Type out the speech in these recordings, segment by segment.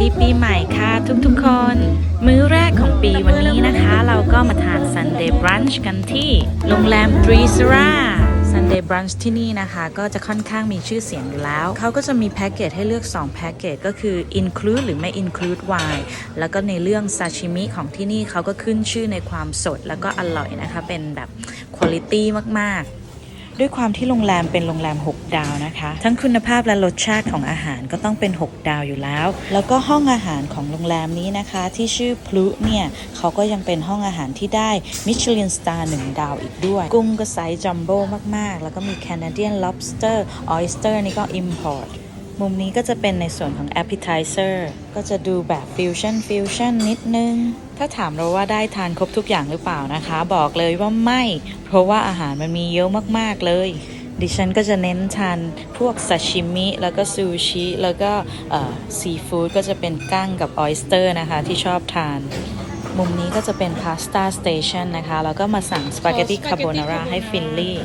ดีปีใหม่ค่ะทุกๆคน มื้อแรกของปีวันนี้นะคะ เราก็มาทาน Sunday Brunch กันที่โรงแรมตรีสรา Sunday Brunch ที่นี่นะคะ ก็จะค่อนข้างมีชื่อเสียงอยู่แล้ว เขาก็จะมีแพ็กเกจให้เลือก 2 แพ็กเกจก็คือ include หรือไม่ include wine แล้วก็ในเรื่องซาชิมิของที่นี่เขาก็ขึ้นชื่อในความสดแล้วก็อร่อยนะคะ เป็นแบบคุณภาพมากๆ ด้วยความที่โรงแรมเป็นโรงแรม 6 ดาวนะคะ ทั้งคุณภาพและรสชาติของอาหารก็ต้องเป็น 6 ดาวอยู่แล้ว แล้วก็ห้องอาหารของโรงแรมนี้นะคะ ที่ชื่อพลุเนี่ยเขาก็ยังเป็นห้องอาหารที่ได้มิชลินสตาร์1ดาวอีกด้วย กุ้งก็ไซส์จัมโบ้มากๆ แล้วก็มีแคนาเดียนล็อบสเตอร์ออสเตอร์นี่ก็อิมพอร์ต มนี้ก็จะเป็นในส่วนของ appetizer ก็จะดูแบบฟิวชั่นฟิวชั่นนิดนึง ถ้าถามเราว่าได้ทานครบทุกอย่างหรือเปล่านะคะ บอกเลยว่าไม่ เพราะว่าอาหารมันมีเยอะมากๆเลย ดิฉันก็จะเน้นทานพวกซาชิมิ แล้วก็ซูชิ แล้วก็ซีฟู้ดก็จะเป็นกั้งกับออยสเตอร์นะคะที่ชอบทาน มุมนี้ก็จะเป็นพาสต้าสเตชันนะคะ แล้วก็มาสั่งสปาเกตตี้คาโบนาร่าให้ฟินลี่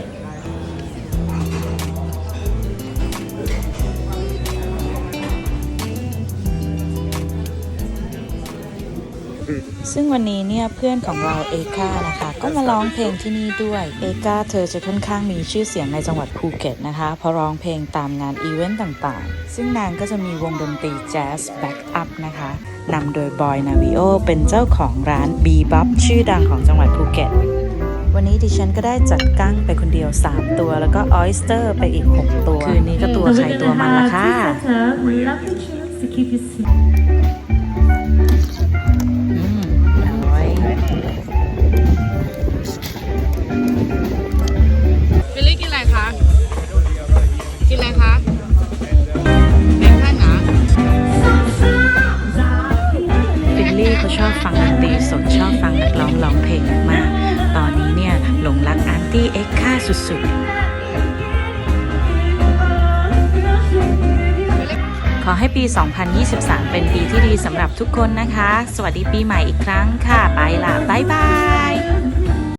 ซึ่งวันนี้เนี่ยเพื่อนของเราเอกานะคะ ก็มาร้องเพลงที่นี่ด้วยเอกาเธอจะค่อนข้างมีชื่อเสียงในจังหวัดภูเก็ตนะคะเพราะร้องเพลงตามงานอีเวนต์ต่างๆ ซึ่งนางก็จะมีวงดนตรีแจ๊สแบ็กอัพนะคะนำโดยบอยนาวิโอเป็นเจ้าของร้านบีบับชื่อดังของจังหวัดภูเก็ตวันนี้ดิฉันก็ได้จัดกั้งไปคนเดียว 3 ตัว แล้วก็ออยสเตอร์ไปอีก 6 ตัว คืนนี้ก็ตัวใครตัวมันละค่ะ 50X ค่าสุดๆ ขอให้ปี 2023 เป็นปีที่ดีสำหรับทุกคนนะคะ สวัสดีปีใหม่อีกครั้งค่ะ ไปละบ๊ายบาย